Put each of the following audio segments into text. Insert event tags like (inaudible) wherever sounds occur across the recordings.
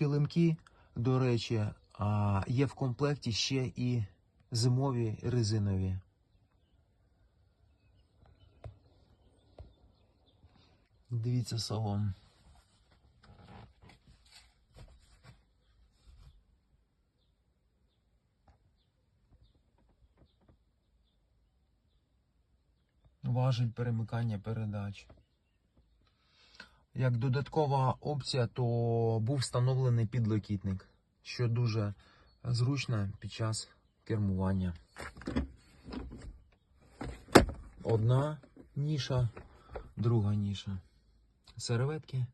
килимки, до речі, є в комплекті ще і зимові резинові. Дивіться салон. Важель перемикання передач. Як додаткова опція, то був встановлений підлокітник, що дуже зручно під час кермування. Одна ніша, друга ніша. Серветки,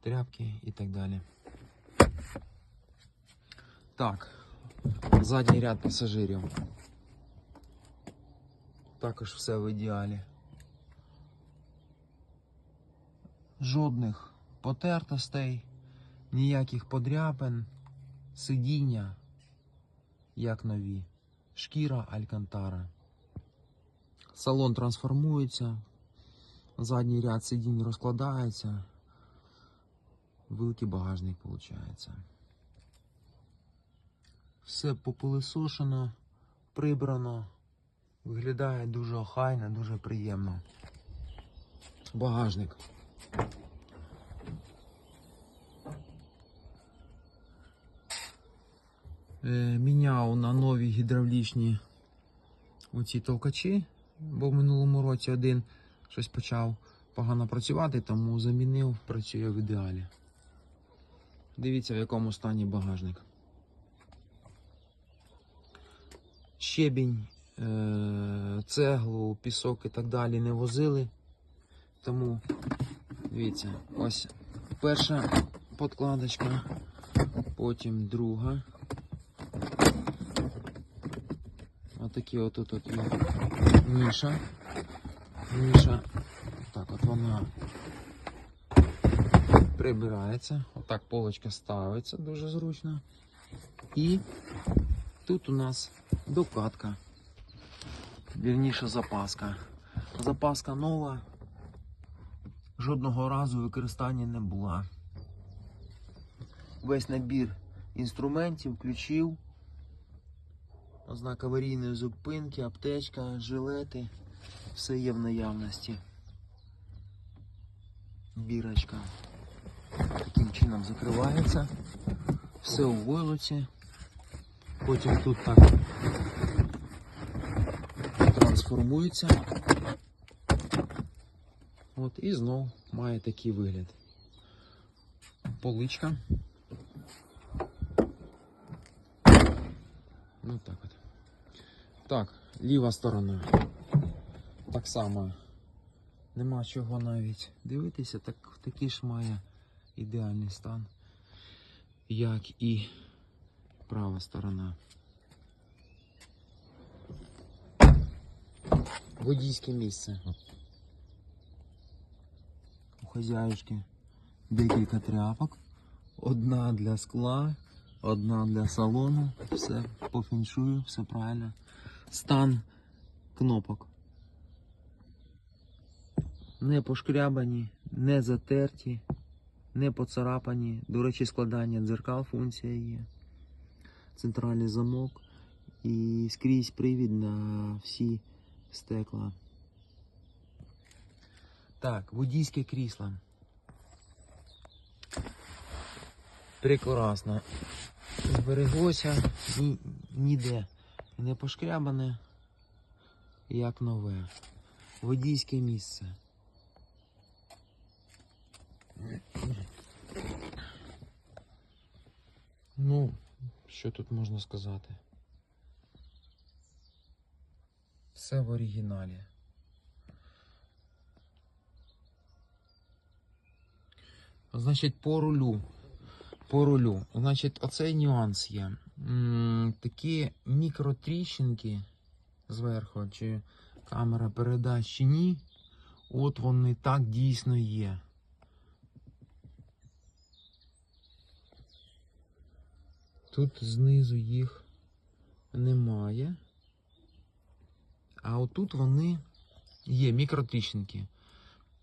тряпки і так далі. Так, задній ряд пасажирів. Також все в ідеалі. Жодних потертостей, ніяких подряпин, сидіння, як нові, шкіра Алькантара. Салон трансформується, задній ряд сидінь розкладається, великий багажник виходить. Все попилисошено, прибрано, виглядає дуже охайно, дуже приємно. Багажник. Е, Міняв на нові гідравлічні оці толкачі, бо в минулому році один щось почав погано працювати, тому замінив, працює в ідеалі. Дивіться, в якому стані багажник. Щебінь, е, цеглу, пісок і так далі не возили. Тому дивіться, ось перша подкладочка, потім друга. Отакі от тут от є ніша. Ніша. Так, от вона прибирається. Отак полочка ставиться дуже зручно. І тут у нас докатка. Вірніше запаска. Запаска нова. Жодного разу використання не була. Весь набір інструментів включив. Ознак аварійної зупинки, аптечка, жилети. Все є в наявності. Бірочка. Таким чином закривається. Все у войлоці. Потім тут так трансформується. От і знов має такий вигляд. Поличка. Ну так от. Так, ліва сторона. Так само. Нема чого навіть дивитися, так такий ж має ідеальний стан, як і права сторона. Водійське місце. Хазяюшки декілька тряпок. Одна для скла, одна для салону. Все по фіншую, все правильно. Стан кнопок. Не пошкрябані, не затерті, не поцарапані. До речі, складання дзеркал функція є. Центральний замок і скрізь привід на всі стекла. Так, водійське крісло. Прекрасно. Збереглося ні, ніде. Не пошкрябане, як нове. Водійське місце. Ну, що тут можна сказати? Все в оригіналі. Значить, по рулю. По рулю. Значить, оцей нюанс є. Такі мікротріщинки зверху, чи камера передасть, чи ні. От вони так дійсно є. Тут знизу їх немає. А отут вони є мікротріщинки.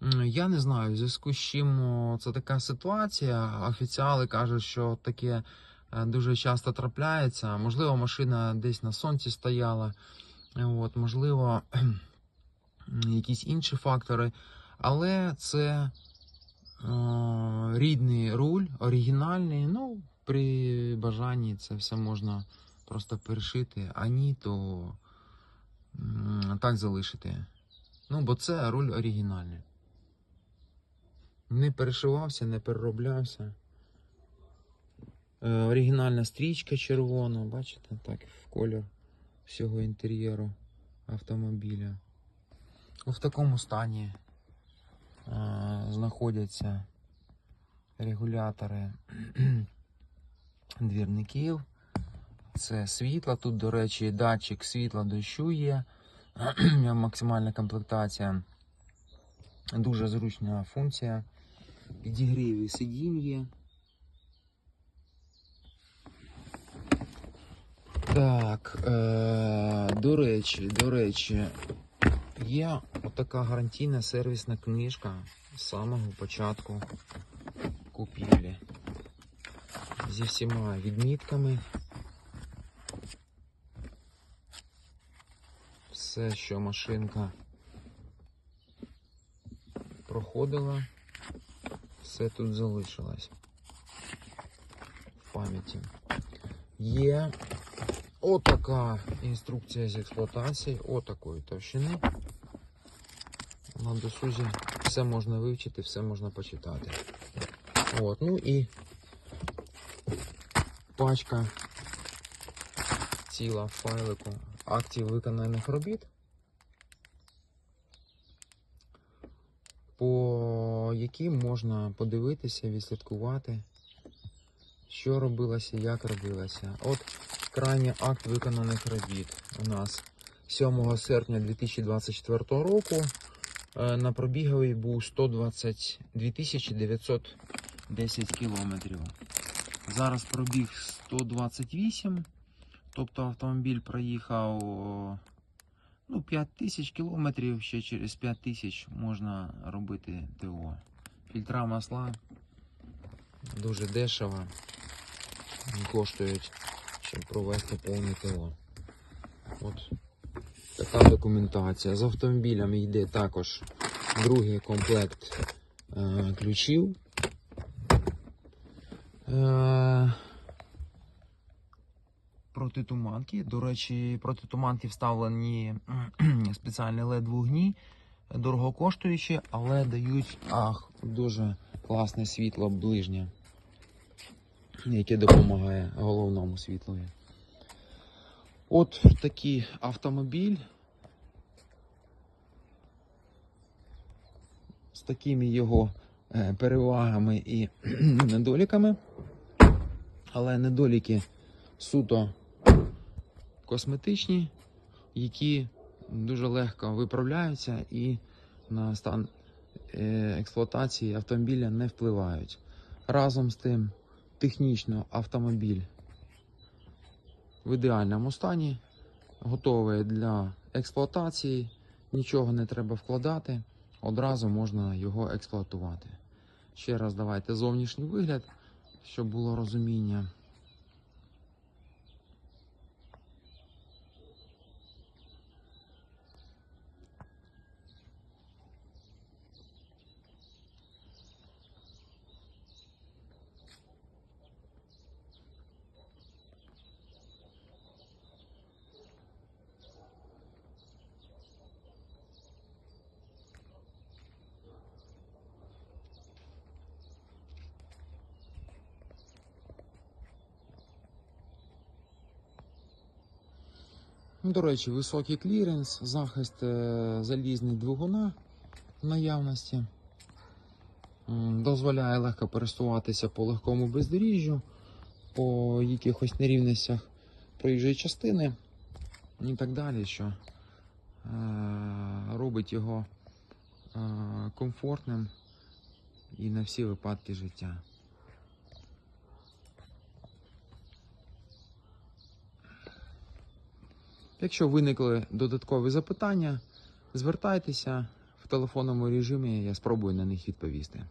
Я не знаю, в зв'язку з чим це така ситуація. Офіціали кажуть, що таке е, дуже часто трапляється. Можливо, машина десь на сонці стояла, от, можливо, (clears throat) якісь інші фактори. Але це е, рідний руль, оригінальний. Ну, при бажанні це все можна просто перешити, а ні, то так залишити. Ну, бо це руль оригінальний. Не перешивався, не перероблявся. Е, оригінальна стрічка червона, бачите, так, в колір всього інтер'єру автомобіля. В такому стані е, знаходяться регулятори (clears throat) двірників. Це світло. Тут, до речі, датчик світла дощу є. (clears throat) Максимальна комплектація. Дуже зручна функція. Підігріві сидінь є. Так, е, до речі, до речі, є отака гарантійна сервісна книжка з самого початку купівлі. Зі всіма відмітками. Все, що машинка проходила, все тут залишилось в пам'яті. Є отака інструкція з експлуатації, отакої товщини. На досузі все можна вивчити, все можна почитати. От, ну і пачка ціла файлику актів виконаних робіт, по яким можна подивитися, відслідкувати, що робилося, як робилося. От крайній акт виконаних робіт у нас 7 серпня 2024 року. Е, На пробіговій був 122 910 кілометрів. Зараз пробіг 128, тобто автомобіль проїхав ну, 5 тисяч кілометрів, ще через 5 тисяч можна робити ТО. Фільтра масла дуже дешево коштують, щоб провести повне ТО. От така документація. З автомобілем йде також другий комплект е, ключів. Е, протитуманки. До речі, протитуманки вставлені спеціальні led вогні, дорогокоштуючі, але дають ах, дуже класне світло ближнє, яке допомагає головному світлові. От такий автомобіль з такими його е, перевагами і недоліками. Але недоліки суто косметичні, які дуже легко виправляються і на стан е, експлуатації автомобіля не впливають. Разом з тим, технічно автомобіль в ідеальному стані, готовий для експлуатації, нічого не треба вкладати, одразу можна його експлуатувати. Ще раз давайте зовнішній вигляд, щоб було розуміння. До речі, високий кліренс, захист е, залізний двигуна в наявності. Дозволяє легко пересуватися по легкому бездоріжжю, по якихось нерівностях проїжджої частини і так далі, що е, робить його е, комфортним і на всі випадки життя. Якщо виникли додаткові запитання, звертайтеся в телефонному режимі, я спробую на них відповісти.